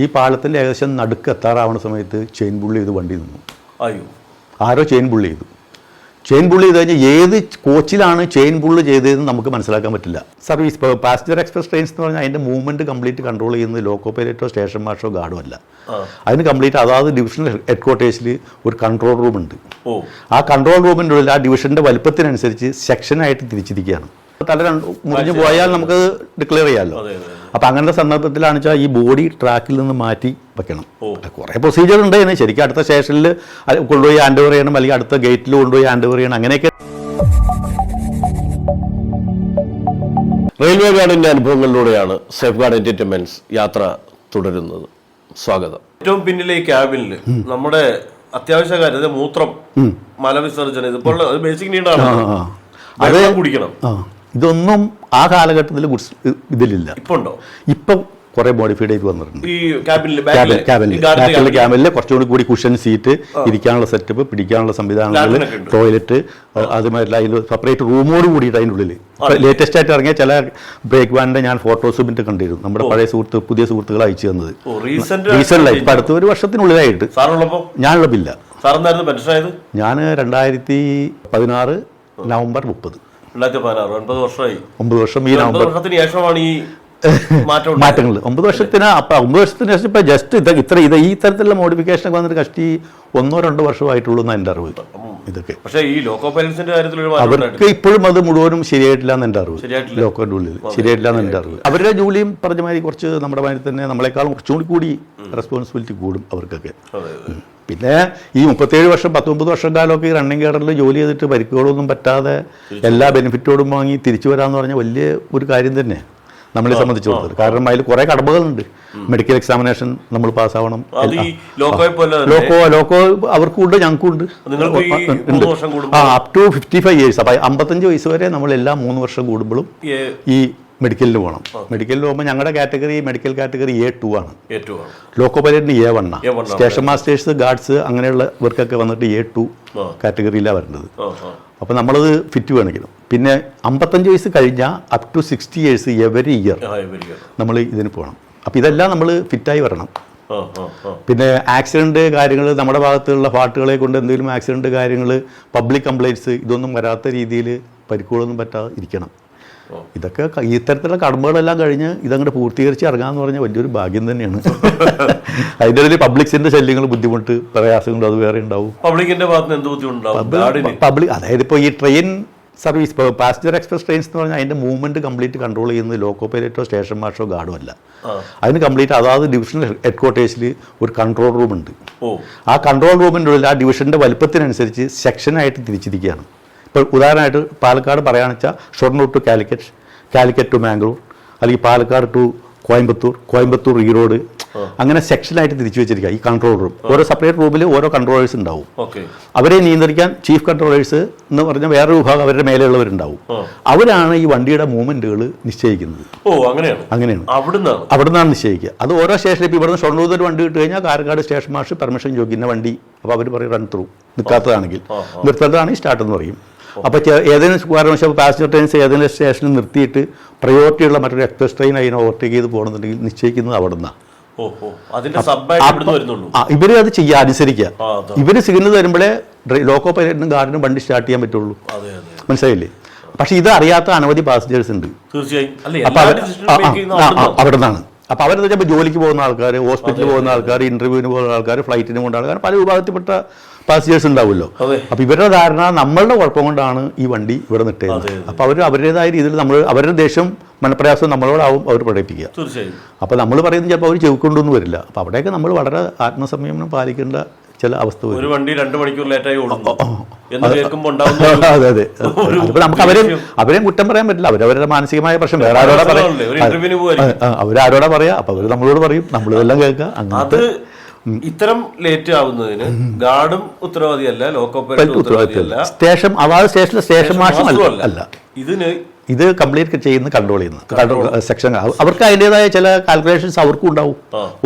ഈ പാലത്തിന്റെ ഏകദേശം നടുക്ക് എത്താറാവുന്ന സമയത്ത് ചെയിൻ പുള്ളി ചെയ്ത് വണ്ടി നിന്നു. അയ്യോ. ആരോ ചെയിൻ പുള്ളി ചെയ്തു. ചെയിൻ പുള്ളി ചെയ്ത് കഴിഞ്ഞാൽ ഏത് കോച്ചിലാണ് ചെയിൻ പുള്ളി ചെയ്തതെന്ന് നമുക്ക് മനസ്സിലാക്കാൻ പറ്റില്ല. സർവീസ് ഇപ്പോൾ പാസഞ്ചർ എക്സ്പ്രസ് ട്രെയിൻസ് എന്ന് പറഞ്ഞാൽ അതിന്റെ മൂവ്മെന്റ് കംപ്ലീറ്റ് കൺട്രോൾ ചെയ്യുന്നത് ലോക്കോ പൈലറ്റോ സ്റ്റേഷൻ മാഷോ ഗാർഡോ അല്ല. അതിന് കംപ്ലീറ്റ് അതാത് ഡിവിഷണൽ ഹെഡ് ക്വാർട്ടേഴ്സിൽ ഒരു കൺട്രോൾ റൂം ഉണ്ട്. ആ കൺട്രോൾ റൂമിന്റെ ഉള്ളിൽ ആ ഡിവിഷന്റെ വലുപ്പത്തിനനുസരിച്ച് സെക്ഷനായിട്ട് തിരിച്ചിരിക്കുകയാണ്. തല രണ്ട് മുറിഞ്ഞു പോയാൽ നമുക്ക് ഡിക്ലെയർ ചെയ്യാമല്ലോ അതെ അതെ അപ്പം അങ്ങനത്തെ സന്ദർഭത്തിലാണ് വെച്ചാൽ ഈ ബോഡി ട്രാക്കിൽ നിന്ന് മാറ്റി വെക്കണം. കുറേ പ്രൊസീജിയർ ഉണ്ട് തന്നെ ശരിക്കും അടുത്ത സ്റ്റേഷനിൽ കൊണ്ടുപോയി ഹാൻഡ് ഓവർ ചെയ്യണം അല്ലെങ്കിൽ അടുത്ത ഗേറ്റിൽ കൊണ്ടുപോയി ഹാൻഡ് ഓവർ ചെയ്യണം. അങ്ങനെയൊക്കെ റെയിൽവേ ഗാർഡിന്റെ അനുഭവങ്ങളിലൂടെയാണ് സേഫ് ഗാർഡ് എന്റർടൈൻമെന്റ്സ് യാത്ര തുടരുന്നത്. സ്വാഗതം. ഏറ്റവും പിന്നിലെ ഈ ക്യാബിനിൽ നമ്മുടെ അത്യാവശ്യ കാര്യം മൂത്രം മലവിസർജനം ഇതിപ്പോൾ ബേസിക് നീഡാണ്. വെള്ളം കുടിക്കണം. ഇതൊന്നും ആ കാലഘട്ടത്തിൽ ഗുഡ്സ് ഇതിലില്ല. ഇപ്പൊ ഉണ്ടോ ഇപ്പം കുറേ മോഡിഫൈഡ് ആയിട്ട് വന്നിട്ടുണ്ട്. ഈ ക്യാബിനിൽ കുറച്ചുകൂടി കൂടി കുഷൻ സീറ്റ് ഇരിക്കാനുള്ള സെറ്റപ്പ് പിടിക്കാനുള്ള സംവിധാനങ്ങൾ ടോയ്ലറ്റ് അതുമാതിരി അതിൽ സെപ്പറേറ്റ് റൂമോട് കൂടിയിട്ട് അതിന്റെ ഉള്ളിൽ ലേറ്റസ്റ്റ് ആയിട്ട് ഇറങ്ങിയ ചില ബ്രേക്ക് വാനിന്റെ ഞാൻ ഫോട്ടോസ് പിന്നെ കണ്ടിരുന്നു. നമ്മുടെ പഴയ സുഹൃത്ത് പുതിയ സുഹൃത്തുക്കൾ അയച്ചു തന്നത്. റീസെന്റ് റീസെന്റായി അടുത്ത ഒരു വർഷത്തിനുള്ളിലായിട്ട്. സാറുള്ളപ്പോ? ഞാനുള്ള ബില്ല ഞാൻ പെൻഷനായത്? ഞാൻ രണ്ടായിരത്തി പതിനാറ് നവംബർ മുപ്പത്. രണ്ടായിരത്തി പതിനാറ് ഒൻപത് വർഷമായി. ഒമ്പത് വർഷം ഈ ഒൻപത് നവംബർ വർഷത്തിന് ശേഷമാണ് ഈ മാറ്റങ്ങൾ ഒമ്പത് വർഷത്തിന് അപ്പൊ ഒമ്പത് വർഷത്തിന് ശേഷം ഇപ്പം ജസ്റ്റ് ഇത് ഇത്ര ഇത് ഈ തരത്തിലുള്ള മോഡിഫിക്കേഷൻ വന്നിട്ട് കഷ്ടി ഒന്നോ രണ്ടോ വർഷമായിട്ടുള്ളൂ എന്നാണ് എന്റെ അറിവ്. ഇതൊക്കെ. പക്ഷേ ഈ ലോക്കോ പൈലറ്റ്സിന്റെ കാര്യത്തിൽ അവർക്ക് ഇപ്പോഴും അത് മുഴുവനും ശരിയായിട്ടില്ല എന്ന് എന്റെ അറിവ്. ലോക്കറിന്റെ ഉള്ളിൽ ശരിയായിട്ടില്ല എന്ന് എന്റെ അറിവ്. അവരുടെ ജോലിയും പറഞ്ഞ മാതിരി കുറച്ച് നമ്മുടെ മാതിരി തന്നെ നമ്മളെക്കാളും കുറച്ചുകൂടി കൂടി റെസ്പോൺസിബിലിറ്റി കൂടും അവർക്കൊക്കെ. പിന്നെ ഈ മുപ്പത്തേഴ് വർഷം പത്തൊമ്പത് വർഷം കാലമൊക്കെ ഈ റണ്ണിങ് കേഡറിൽ ജോലി ചെയ്തിട്ട് പരിക്കുകളൊന്നും പറ്റാതെ എല്ലാ ബെനിഫിറ്റോടും വാങ്ങി തിരിച്ചു വരാമെന്ന് പറഞ്ഞാൽ വലിയ ഒരു കാര്യം തന്നെ നമ്മളെ സംബന്ധിച്ചിടത്തോളം കാരണം അതിൽ കുറേ കടമകളുണ്ട് മെഡിക്കൽ എക്സാമിനേഷൻ നമ്മൾ പാസ്സാവണം. ലോക്കോ ലോക്കോ അവർക്കും ഉണ്ട് ഞങ്ങൾക്കും ഉണ്ട്. നിങ്ങൾക്ക് ഈ ഉണ്ട്. മൂന്ന് വർഷം കൂടുമ്പോൾ ആ up to fifty five years അപ്പം അമ്പത്തഞ്ച് വയസ്സ് വരെ നമ്മൾ എല്ലാ മൂന്ന് വർഷം കൂടുമ്പോഴും ഈ മെഡിക്കലിന് പോകണം മെഡിക്കലിൽ പോകുമ്പോൾ ഞങ്ങളുടെ category medical category A two ആണ് ലോക്കോ പൈലറ്റിന് എ വണ്ണ A1 ആണ്. സ്റ്റേഷൻ മാസ്റ്റേഴ്സ് ഗാർഡ്സ് അങ്ങനെയുള്ളവർക്കൊക്കെ വന്നിട്ട് എ ടു. കാറ്റഗറിയിലാണ് വരുന്നത് ആ. അപ്പോൾ നമ്മളത് ഫിറ്റ് വേണമെങ്കിലും പിന്നെ അമ്പത്തഞ്ച് വയസ്സ് കഴിഞ്ഞാൽ up to sixty years every year നമ്മൾ ഇതിന് പോകണം അപ്പോൾ ഇതെല്ലാം നമ്മൾ ഫിറ്റായി വരണം. പിന്നെ ആക്സിഡന്റ് കാര്യങ്ങൾ നമ്മുടെ ഭാഗത്തുള്ള ഫാട്ടുകളെ കൊണ്ട് എന്തെങ്കിലും ആക്സിഡന്റ് കാര്യങ്ങൾ പബ്ലിക് കംപ്ലൈന്റ്സ് ഇതൊന്നും വരാത്ത രീതിയിൽ പരിക്കുകളൊന്നും പറ്റാതെ ഇരിക്കണം. ഇതൊക്കെ ഇത്തരത്തിലുള്ള കടമകളെല്ലാം കഴിഞ്ഞ് ഇതങ്ങോട്ട് പൂർത്തീകരിച്ച് ഇറങ്ങാമെന്ന് പറഞ്ഞാൽ വലിയൊരു ഭാഗ്യം തന്നെയാണ്. അതിന്റെ ഇടയിൽ പബ്ലിക്സിന്റെ ശല്യങ്ങൾ ബുദ്ധിമുട്ട് പ്രയാസങ്ങൾ അത് വേറെ ഉണ്ടാവും. പബ്ലിക്കിന്റെ ഭാഗത്ത് നിന്ന് എന്ത് ബുദ്ധിമുട്ടുണ്ടാവും? പബ്ലിക് അതായത് ഇപ്പോൾ ഈ ട്രെയിൻ സർവീസ് ഇപ്പോൾ പാസഞ്ചർ എക്സ്പ്രസ് ട്രെയിൻസ് എന്ന് പറഞ്ഞാൽ അതിന്റെ മൂവ്മെന്റ് കംപ്ലീറ്റ് കൺട്രോൾ ചെയ്യുന്നത് ലോക്കോ പൈലറ്റോ സ്റ്റേഷൻ മാസ്റ്ററോ ഗാർഡോ അല്ല. അതിന് കംപ്ലീറ്റ് അതാത് ഡിവിഷണൽ ഹെഡ് ക്വാർട്ടേഴ്സിൽ ഒരു കൺട്രോൾ റൂം ഉണ്ട് ആ കൺട്രോൾ റൂമിന്റെ ഉള്ളിൽ ആ ഡിവിഷന്റെ വലുപ്പത്തിനനുസരിച്ച് സെക്ഷനായിട്ട് തിരിച്ചിരിക്കുകയാണ്. ഇപ്പോൾ ഉദാഹരണമായിട്ട് പാലക്കാട് പറയുകയാണെന്ന് വെച്ചാൽ ഷൊർണൂർ ടു കാലിക്കറ്റ് കാലിക്കറ്റ് ടു മാംഗ്ലൂർ അല്ലെങ്കിൽ പാലക്കാട് ടു കോയമ്പത്തൂർ കോയമ്പത്തൂർ ഈറോഡ് അങ്ങനെ സെക്ഷനായിട്ട് തിരിച്ചു വെച്ചിരിക്കുക ഈ കൺട്രോൾ റൂം ഓരോ സെപ്പറേറ്റ് റൂമിൽ ഓരോ കൺട്രോളേഴ്സ് ഉണ്ടാവും. ഓക്കെ. അവരെ നിയന്ത്രിക്കാൻ ചീഫ് കൺട്രോളേഴ്സ് എന്ന് പറഞ്ഞാൽ വേറൊരു വിഭാഗം അവരുടെ മേലെയുള്ളവരുണ്ടാവും. അവരാണ് ഈ വണ്ടിയുടെ മൂവ്മെന്റുകൾ നിശ്ചയിക്കുന്നത്. ഓ അങ്ങനെയാണ്. അങ്ങനെയാണ്. അവിടുന്നാണ്. നിശ്ചയിക്കുക. അത് ഓരോ സ്റ്റേഷനിൽ ഇപ്പോൾ ഇവിടുന്ന് ഷൊർണൂർ ഒരു വണ്ടി ഇട്ട് കഴിഞ്ഞാൽ കാരക്കാട് സ്റ്റേഷൻ മാഷ് പെർമിഷൻ ചോദിക്കുന്ന വണ്ടി അപ്പോൾ അവർ പറയും റൺ ത്രൂ നിൽക്കാത്തതാണെങ്കിൽ നിർത്തേണ്ടതാണെങ്കിൽ സ്റ്റാർട്ട് എന്ന് പറയും. അപ്പോൾ ഏതെങ്കിലും കാരണവശാൽ പാസഞ്ചർ ട്രെയിൻസ് ഏതെങ്കിലും സ്റ്റേഷനിൽ നിർത്തിയിട്ട് പ്രയോറിറ്റി ഉള്ള മറ്റൊരു എക്സ്പ്രസ് ട്രെയിൻ അതിനെ ഓവർടേക്ക് ചെയ്ത് പോകണമെന്നുണ്ടെങ്കിൽ നിശ്ചയിക്കുന്നത് അവിടെ നിന്നാണ് ഇവർ അത് ചെയ്യുക അനുസരിക്കുക ഇവർ സിഗ്നൽ തരുമ്പോഴേ ലോക്കോ പൈലറ്റിനും ഗാർഡിനും വണ്ടി സ്റ്റാർട്ട് ചെയ്യാൻ പറ്റുള്ളൂ. മനസ്സിലായില്ലേ? പക്ഷെ ഇത് അറിയാത്ത അനവധി പാസഞ്ചേഴ്സ് ഉണ്ട്. തീർച്ചയായും. അവിടെ നിന്നാണ് അപ്പൊ അവരെന്ന് വെച്ചാൽ ജോലിക്ക് പോകുന്ന ആൾക്കാർ ഹോസ്പിറ്റലിൽ പോകുന്ന ആൾക്കാർ ഇന്റർവ്യൂവിന് പോകുന്ന ആൾക്കാർ ഫ്ലൈറ്റിന് പോകുന്ന ആൾക്കാർ പല വിഭാഗത്തിൽപ്പെട്ട പാസഞ്ചേഴ്സ് ഉണ്ടാവുമല്ലോ. അപ്പോൾ അപ്പൊ ഇവരുടെ ധാരണ നമ്മളുടെ കുഴപ്പം കൊണ്ടാണ് ഈ വണ്ടി ഇവിടെ നിട്ടേത് അപ്പോൾ. അപ്പൊ അവർ അവരുടേതായ രീതിയിൽ നമ്മൾ അവരുടെ ദേഷ്യം മനപ്രയാസം നമ്മളോടാവും അവർ പ്രകടിപ്പിക്കുക. തീർച്ചയായും. അപ്പോൾ നമ്മൾ പറയുന്നത് ചിലപ്പോൾ അവർ ചെവിക്കൊണ്ടൊന്നും വരില്ല. അപ്പോൾ അവിടെയൊക്കെ നമ്മൾ വളരെ ആത്മസംയമനം പാലിക്കേണ്ട ചില അവസ്ഥ ഒരു വണ്ടി രണ്ട് മണിക്കൂർ ലേറ്റായി ഓടുന്നു. എന്ന് കേൾക്കുമ്പോൾ ഉണ്ടാവുന്ന ഒരു- അതെ അതെ. ഒരു അതിപ്പോൾ നമുക്ക് അവരെ അവരെയും കുറ്റം പറയാൻ പറ്റില്ല. അവരവരുടെ മാനസികമായ പ്രശ്നം വേറെ ആരോടാ പറയാം? അവരാരോടാ പറയാ? അപ്പൊ അവർ നമ്മളോട് പറയും. നമ്മളിതെല്ലാം കേൾക്കുക അങ്ങനത്തെ ഇത്തരം ലേറ്റ് ആവുന്നതിന് ഗാർഡും ഉത്തരവാദിയല്ല ലോക്കോ ഉത്തരവാദിയല്ല. സ്റ്റേഷൻ അതാത് സ്റ്റേഷനിലെ സ്റ്റേഷൻ മാഷും അല്ല. ഇതിന് ഇത് കംപ്ലീറ്റ് ചെയ്യുന്ന കൺട്രോൾ. ചെയ്യുന്ന സെക്ഷൻ അവർക്ക് അതിന്റെതായ ചില കാൽക്കുലേഷൻസ് അവർക്കും ഉണ്ടാവും.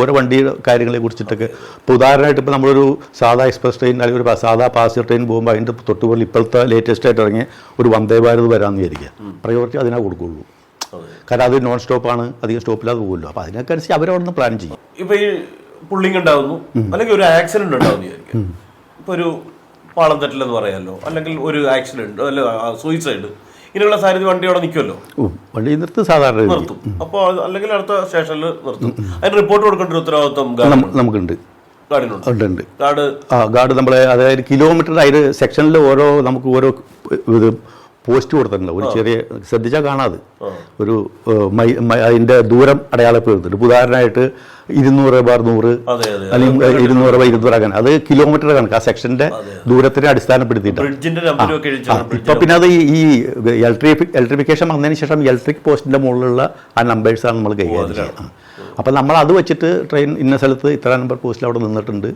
ഓരോ വണ്ടി കാര്യങ്ങളെ കുറിച്ചിട്ടൊക്കെ. ഇപ്പോൾ ഉദാഹരണമായിട്ട് ഇപ്പോൾ നമ്മളൊരു സാധാ എക്സ്പ്രസ് ട്രെയിൻ അല്ലെങ്കിൽ ഒരു സാധാ പാസഞ്ചർ ട്രെയിൻ പോകുമ്പോൾ അതിന്റെ തൊട്ടുപോലെ ഇപ്പോഴത്തെ ലേറ്റസ്റ്റ് ആയിട്ട് ഇറങ്ങിയ ഒരു വന്ദേ ഭാരത് വരാമെന്ന് വിചാരിക്കുക. പ്രയോറിറ്റി അതിനാ കൊടുക്കുള്ളൂ. കാരണം അത് നോൺ സ്റ്റോപ്പാണ് അധികം സ്റ്റോപ്പില്ലാതെ പോകുമല്ലോ അപ്പോൾ അതിനൊക്കെ അനുസരിച്ച് അവരവിടെ നിന്ന് പ്ലാൻ ചെയ്യും. ഇപ്പോൾ ഈ പുള്ളിങ് ഉണ്ടാകുന്നു അല്ലെങ്കിൽ ഒരു ആക്സിഡന്റ് ഉണ്ടാവുന്നു വിചാരിക്കും ഇപ്പൊ ഒരു പാളം തെറ്റലെന്ന് പറയാമല്ലോ അല്ലെങ്കിൽ ഒരു ആക്സിഡന്റ് അല്ല സൂയിസൈഡ് ഇങ്ങനെയുള്ള സാധ്യത വണ്ടി അവിടെ നിൽക്കുമല്ലോ വണ്ടി നിർത്തും സാധാരണ. നിർത്തും. അപ്പോൾ അല്ലെങ്കിൽ അടുത്ത സ്റ്റേഷനിൽ നിർത്തും. അതിന് റിപ്പോർട്ട് കൊടുക്കേണ്ട ഒരു ഉത്തരവാദിത്വം നമുക്കുണ്ട്. ഉണ്ട് ഗാർഡ് ആ ഗാർഡ് നമ്മളെ അതായത് കിലോമീറ്റർ അതിൽ സെക്ഷനിൽ ഓരോ നമുക്ക് ഓരോ ഇത് പോസ്റ്റ് കൊടുത്തിട്ടുണ്ട്. ഒരു ചെറിയ ശ്രദ്ധിച്ചാൽ കാണാതെ. ഒരു അതിന്റെ ദൂരം അടയാളപ്പെടുത്തിട്ടുണ്ട് ഉദാഹരണമായിട്ട് ഇരുന്നൂറ് ബാർ നൂറ് അല്ലെങ്കിൽ ഇരുന്നൂറ് ബൈ ഇരുന്നൂറ് അങ്ങനെ. അത് കിലോമീറ്റർ കണക്ക്. ആ സെക്ഷന്റെ ദൂരത്തിനെ അടിസ്ഥാനപ്പെടുത്തിയിട്ടുണ്ട് ഇപ്പൊ പിന്നെ അത് ഈ- ഇലക്ട്രിഫി ഇലക്ട്രിഫിക്കേഷൻ വന്നതിന് ശേഷം ഇലക്ട്രിക് പോസ്റ്റിന്റെ മുകളിലുള്ള ആ നമ്പേഴ്സാണ് നമ്മൾ കൈകാര്യം ചെയ്യുക. അപ്പം നമ്മൾ അത് വെച്ചിട്ട് ട്രെയിൻ ഇന്ന സ്ഥലത്ത് ഇത്ര നമ്പർ പോസ്റ്റിൽ അവിടെ നിന്നിട്ടുണ്ട്.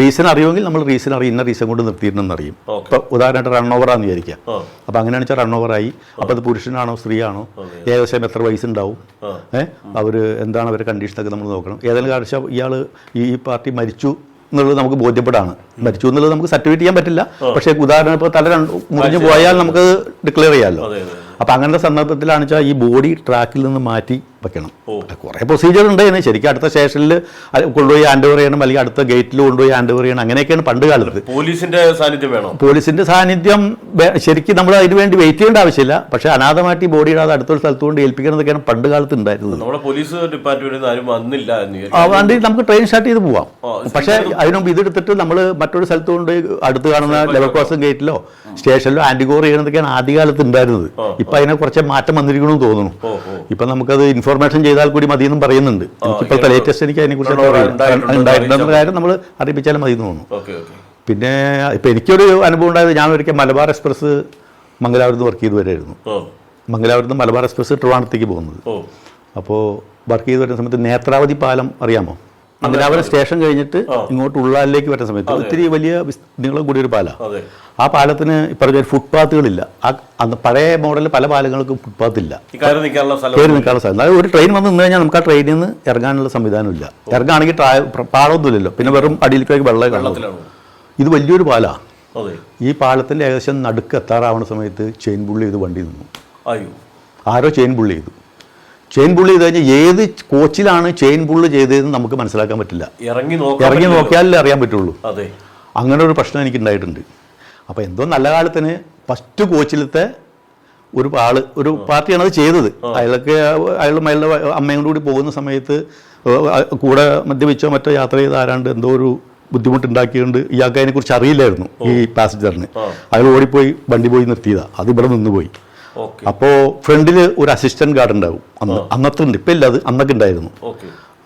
റീസൺ അറിയുമെങ്കിൽ നമ്മൾ റീസൺ അറിയും ഇന്ന റീസൺ കൊണ്ട് നിർത്തിയിട്ടുണ്ടെന്ന് അറിയും. ഇപ്പോൾ ഇപ്പൊ ഉദാഹരണമായിട്ട് റൺ ഓവറാന്ന് ആണെന്ന് വിചാരിക്കാം ആ. അപ്പം അങ്ങനെയാണെന്ന് വെച്ചാൽ റൺ ഓവറായി അപ്പോൾ അത് പുരുഷനാണോ സ്ത്രീയാണോ? ഏകദേശം എത്ര വയസ്സ് ഉണ്ടാവും? ഏഹ് അവർ എന്താണ് അവരുടെ കണ്ടീഷനൊക്കെ നമ്മൾ നോക്കണം. ഏതെങ്കിലും കാണിച്ചാൽ ഇയാൾ ഈ പാർട്ടി മരിച്ചു എന്നുള്ളത് നമുക്ക് ബോധ്യപ്പെടാണ്. മരിച്ചു എന്നുള്ളത് നമുക്ക് സർട്ടിഫിക്കറ്റ് ചെയ്യാൻ പറ്റില്ല. പക്ഷേ ഉദാഹരണം ഇപ്പോൾ തല രണ്ട് മുറിഞ്ഞു പോയാൽ നമുക്ക് ഡിക്ലെയർ ചെയ്യാമല്ലോ അതെ അതെ അപ്പം അങ്ങനത്തെ സന്ദർഭത്തിലാണ് വെച്ചാൽ ഈ ബോഡി ട്രാക്കിൽ നിന്ന് മാറ്റി വെക്കണം. കുറേ പ്രൊസീജിയർ ഉണ്ട്. ഇതിന് ശരിക്കും അടുത്ത സ്റ്റേഷനിൽ കൊണ്ടുപോയി ഹാൻഡ് ഓവർ ചെയ്യണം. അല്ലെങ്കിൽ അടുത്ത ഗേറ്റിൽ കൊണ്ടുപോയി ഹാൻഡ് ഓവർ ചെയ്യണം. അങ്ങനെയൊക്കെയാണ് പണ്ട് കാലത്ത്. പോലീസിന്റെ സാന്നിധ്യം വേണം? പോലീസിന്റെ സാന്നിധ്യം ശരിക്കും നമ്മൾ അതിന് വേണ്ടി വെയിറ്റ് ചെയ്യേണ്ട ആവശ്യമില്ല. പക്ഷേ അനാഥമായിട്ട് ഈ ബോഡി ഇടാതെ അടുത്തൊരു സ്ഥലത്ത് കൊണ്ട് ഏൽപ്പിക്കണമെന്നൊക്കെയാണ് പണ്ട് കാലത്ത് ഉണ്ടായിരുന്നത്. നമ്മുടെ പോലീസ് ഡിപ്പാർട്ട്മെന്റിൽ ആരും വന്നില്ല വണ്ടി നമുക്ക് ട്രെയിൻ സ്റ്റാർട്ട് ചെയ്ത് പോവാം. പക്ഷേ അതിനുമുമ്പ് ഇതെടുത്തിട്ട് നമ്മൾ മറ്റൊരു സ്ഥലത്ത് കൊണ്ട് അടുത്ത് കാണുന്ന ലെവൽ ക്രോസിംഗ് ഗേറ്റിലോ സ്റ്റേഷനിലോ ആന്റിഗോർ ചെയ്യണതൊക്കെയാണ് ആദ്യകാലത്ത് ഉണ്ടായിരുന്നത്. ഇപ്പൊ അതിനെ കുറച്ച് മാറ്റം വന്നിരിക്കണമെന്ന് തോന്നുന്നു. ഇപ്പൊ നമുക്കത് ഇൻഫോർമേഷൻ ചെയ്താൽ കൂടി മതി എന്നും പറയുന്നുണ്ട് ഇപ്പോഴത്തെ ലേറ്റസ്റ്റ് എനിക്ക് അതിനെ കുറിച്ച് ഉണ്ടായിട്ടുണ്ട്, കാര്യം നമ്മൾ അറിയിപ്പിച്ചാലും മതി എന്ന് തോന്നുന്നു പിന്നെ ഇപ്പൊ എനിക്കൊരു അനുഭവം ഉണ്ടായത് ഞാൻ ഒരിക്കൽ മലബാർ എക്സ്പ്രസ് മംഗലാപുരത്ത് വർക്ക് ചെയ്ത് വരായിരുന്നു ഓ. മംഗലാപുരത്ത് മലബാർ എക്സ്പ്രസ് ട്രിവാണത്തേക്ക് പോകുന്നത്. അപ്പോൾ വർക്ക് ചെയ്ത് വരുന്ന സമയത്ത് നേത്രാവതി പാലം അറിയാമോ? മംഗലാപുരം സ്റ്റേഷൻ കഴിഞ്ഞിട്ട് ഇങ്ങോട്ട് ഉള്ളാലിലേക്ക് വരുന്ന സമയത്ത് ഒത്തിരി വലിയ നീളം കൂടിയ ഒരു പാലാണ് ആ പാലത്തിന് പറഞ്ഞ ഫുട്പാത്തുകളില്ല. ആ അന്ന് പഴയ മോഡൽ പല പാലങ്ങൾക്കും ഫുട്പാത്ത് ഇല്ല കയറി നിൽക്കാനുള്ള സ്ഥലം അതായത് ഒരു ട്രെയിൻ വന്ന് നിന്ന് കഴിഞ്ഞാൽ നമുക്ക് ആ ട്രെയിനിൽ നിന്ന് ഇറങ്ങാനുള്ള സംവിധാനമില്ല. ഇറങ്ങുകയാണെങ്കിൽ പാളമൊന്നുമില്ലല്ലോ. പിന്നെ വെറും അടിയിലേക്ക് വെള്ളം കാണും. ഇത് വലിയൊരു പാലാണ് ഈ പാലത്തിന്റെ ഏകദേശം നടുക്ക് എത്താറാവുന്ന സമയത്ത് ചെയിൻ പുള്ളി ചെയ്ത് വണ്ടി നിന്നു. ആരോ ചെയിൻ പുള്ളി ചെയ്തു. ചെയിൻ പുള്ളി ചെയ്ത് കഴിഞ്ഞാൽ ഏത് കോച്ചിലാണ് ചെയിൻ പുള്ളി ചെയ്തതെന്ന് നമുക്ക് മനസ്സിലാക്കാൻ പറ്റില്ല. ഇറങ്ങി ഇറങ്ങി നോക്കിയാലേ അറിയാൻ പറ്റുള്ളൂ. അതെ. അങ്ങനെ ഒരു പ്രശ്നം എനിക്ക് ഉണ്ടായിട്ടുണ്ട്. അപ്പോൾ എന്തോ നല്ല കാലത്തിന് ഫസ്റ്റ് കോച്ചിലത്തെ ഒരു ആൾ ഒരു പാർട്ടിയാണ് അത് ചെയ്തത്. അയാളൊക്കെ അയാളും അയാളുടെ അമ്മയും കൂടി പോകുന്ന സമയത്ത് കൂടെ മദ്യപിച്ചോ മറ്റോ യാത്ര ചെയ്ത ആരാണ്ട് എന്തോ ഒരു ബുദ്ധിമുട്ടുണ്ടാക്കിയുണ്ട് ഇയാൾക്ക് അതിനെക്കുറിച്ച് അറിയില്ലായിരുന്നു ഈ പാസഞ്ചറിന് അയാൾ ഓടിപ്പോയി വണ്ടി പോയി നിർത്തിയതാണ് അത് ഇവിടെ നിന്ന് പോയി. അപ്പോൾ ഫ്രണ്ടിൽ ഒരു അസിസ്റ്റന്റ് ഗാർഡ് ഉണ്ടാവും. അന്ന് അന്നത്തെ ഉണ്ട് ഇപ്പം ഇല്ല അത് അന്നൊക്കെ ഉണ്ടായിരുന്നു.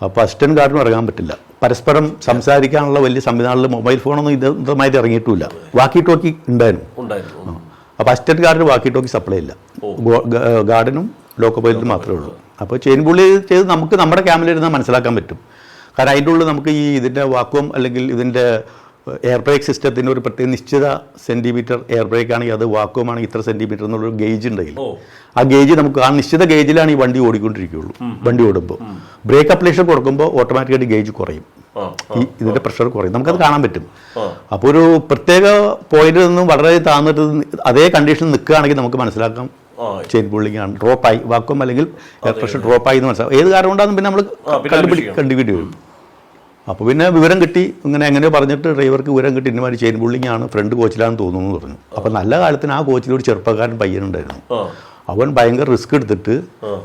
അപ്പോൾ അസിസ്റ്റന്റ് ഗാർഡിനും ഇറങ്ങാൻ പറ്റില്ല. പരസ്പരം സംസാരിക്കാനുള്ള വലിയ സംവിധാനങ്ങളിൽ മൊബൈൽ ഫോണൊന്നും ഇത് ഇതുമായിട്ട് ഇറങ്ങിയിട്ടില്ല. വാക്കി ടോക്കി ഉണ്ടായിരുന്നു. അപ്പോൾ അസിസ്റ്റന്റ് ഗാർഡിന് വാക്കി ടോക്കി സപ്ലൈ ഇല്ല. ഗാർഡിനും ലോക്കോ പൈലറ്റും മാത്രമേ ഉള്ളൂ. അപ്പോൾ ചെയിൻ പുള്ളി ചെയ്ത് നമുക്ക് നമ്മുടെ ക്യാമിലിരുന്നാൽ മനസ്സിലാക്കാൻ പറ്റും. കാരണം അതിന്റെ ഉള്ളിൽ നമുക്ക് ഈ ഇതിന്റെ വാക്കും അല്ലെങ്കിൽ ഇതിന്റെ എയർ ബ്രേക്ക് സിസ്റ്റത്തിന്റെ ഒരു പ്രത്യേക നിശ്ചിത സെന്റിമീറ്റർ എയർ ബ്രേക്ക് ആണെങ്കിൽ അത് വാക്വം ആണെങ്കിൽ ഇത്ര സെന്റിമീറ്റർ എന്നുള്ളൊരു ഗേജ് ഉണ്ടെങ്കിൽ ആ ഗേജ് നമുക്ക് ആ നിശ്ചിത ഗേജിലാണ് ഈ വണ്ടി ഓടിക്കൊണ്ടിരിക്കുകയുള്ളൂ. വണ്ടി ഓടുമ്പോൾ. ബ്രേക്ക് അപ്ലേഷൻ കൊടുക്കുമ്പോൾ ഓട്ടോമാറ്റിക്കായിട്ട് ഗേജ് കുറയും. ഈ ഇതിന്റെ പ്രഷർ കുറയും. നമുക്കത് കാണാൻ പറ്റും. അപ്പോൾ ഒരു പ്രത്യേക പോയിന്റിൽ നിന്നും വളരെ താന്നിട്ട് അതേ കണ്ടീഷനിൽ നിൽക്കുകയാണെങ്കിൽ നമുക്ക് മനസ്സിലാക്കാം. ചെയിൻ പുള്ളിങ് ആണ്. ഡ്രോപ്പായി വാക്വം അല്ലെങ്കിൽ എയർ പ്രഷർ ഡ്രോപ്പായി എന്ന് മനസ്സിലാവും ഏത് കാരണം കൊണ്ടാണെന്ന് പിന്നെ നമ്മൾ കണ്ടുപിടി കണ്ടുപിടി വരും അപ്പോൾ പിന്നെ വിവരം കിട്ടി. ഇങ്ങനെ എങ്ങനെയോ പറഞ്ഞിട്ട് ഡ്രൈവർക്ക് വിവരം കിട്ടി. ഇന്നമാതിരി ചെയിൻ പുള്ളിങ് ആണ് ഫ്രണ്ട് കോച്ചിലാണെന്ന് തോന്നുന്നു എന്ന് പറഞ്ഞു. അപ്പോൾ നല്ല കാലത്തിന് ആ കോച്ചിലൊരു ചെറുപ്പക്കാരൻ പയ്യനുണ്ടായിരുന്നു. ഉണ്ടായിരുന്നു അവൻ ഭയങ്കര റിസ്ക് എടുത്തിട്ട്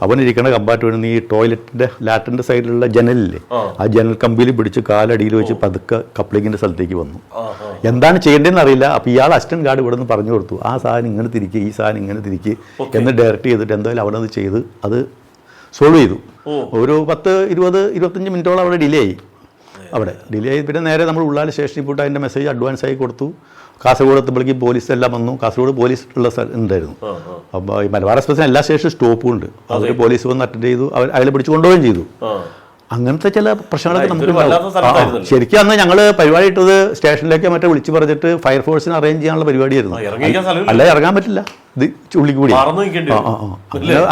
അവൻ ഇരിക്കണ കമ്പാർട്ട്മെന്റ് ഈ ടോയ്ലറ്റിന്റെ ലാറ്റിന്റെ സൈഡിലുള്ള ജനലില്ലേ? ആ. ജനൽ കമ്പിയിൽ പിടിച്ച് കാലടിയിൽ വെച്ച് പതുക്കെ കപ്ലിങ്ങിന്റെ സ്ഥലത്തേക്ക് വന്നു. എന്താണ് ചെയ്യേണ്ടതെന്ന് അറിയില്ല. അപ്പോൾ ഇയാൾ അസിസ്റ്റന്റ് ഗാർഡ് ഇവിടെ നിന്ന് പറഞ്ഞു കൊടുത്തു. ആ സാധനം ഇങ്ങനെ തിരിക്കുക ഈ സാധനം ഇങ്ങനെ തിരിക്കുക എന്ന് ഡയറക്റ്റ് ചെയ്തിട്ട് എന്തായാലും അവിടെ അത് ചെയ്ത് അത് സോൾവ് ചെയ്തു. ഒരു പത്ത് ഇരുപത് ഇരുപത്തഞ്ച് മിനിറ്റോളം അവിടെ ഡിലേ ആയി. അവിടെ. ഡിലേ ആയി പിന്നെ നേരെ നമ്മൾ ഉള്ളാൽ സ്റ്റേഷനിൽ പോയിട്ട് അതിന്റെ മെസ്സേജ് അഡ്വാൻസ് ആയി കൊടുത്തു. കാസർഗോഡ് എത്തുമ്പോഴേക്കും പോലീസ് എല്ലാം വന്നു. കാസർഗോഡ് പോലീസ് ഉള്ള സ്ഥലം ഉണ്ടായിരുന്നു. അപ്പോൾ ഈ മലബാർ എക്സ്പ്രസിന് എല്ലാ സ്റ്റേഷനും സ്റ്റോപ്പും ഉണ്ട്. അവർ പോലീസ് വന്ന് അറ്റൻഡ് ചെയ്തു. അവർ അയാളെ പിടിച്ചു കൊണ്ടുപോവുകയും ചെയ്തു. അങ്ങനത്തെ ചില പ്രശ്നങ്ങളൊക്കെ നമുക്ക്. ശരിക്കും അന്ന് ഞങ്ങൾ പരിപാടി ഇട്ടത് സ്റ്റേഷനിലേക്ക് മറ്റേ വിളിച്ചു പറഞ്ഞിട്ട് ഫയർഫോഴ്സിന് അറേഞ്ച് ചെയ്യാനുള്ള പരിപാടിയായിരുന്നു. അല്ലെ അല്ല ഇറങ്ങാൻ പറ്റില്ല. ഇത് ചുള്ളിക്കൂടി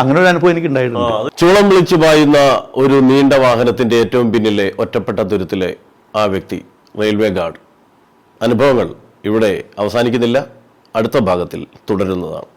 അങ്ങനെ ഒരു അനുഭവം എനിക്ക് ഉണ്ടായിട്ടുണ്ട് ചുളം വിളിച്ചു പായുന്ന ഒരു നീണ്ട വാഹനത്തിന്റെ ഏറ്റവും പിന്നിലെ ഒറ്റപ്പെട്ട തുരുത്തിലെ ആ വ്യക്തി റെയിൽവേ ഗാർഡ് അനുഭവങ്ങൾ ഇവിടെ അവസാനിക്കുന്നില്ല. അടുത്ത ഭാഗത്തിൽ തുടരുന്നതാണ്.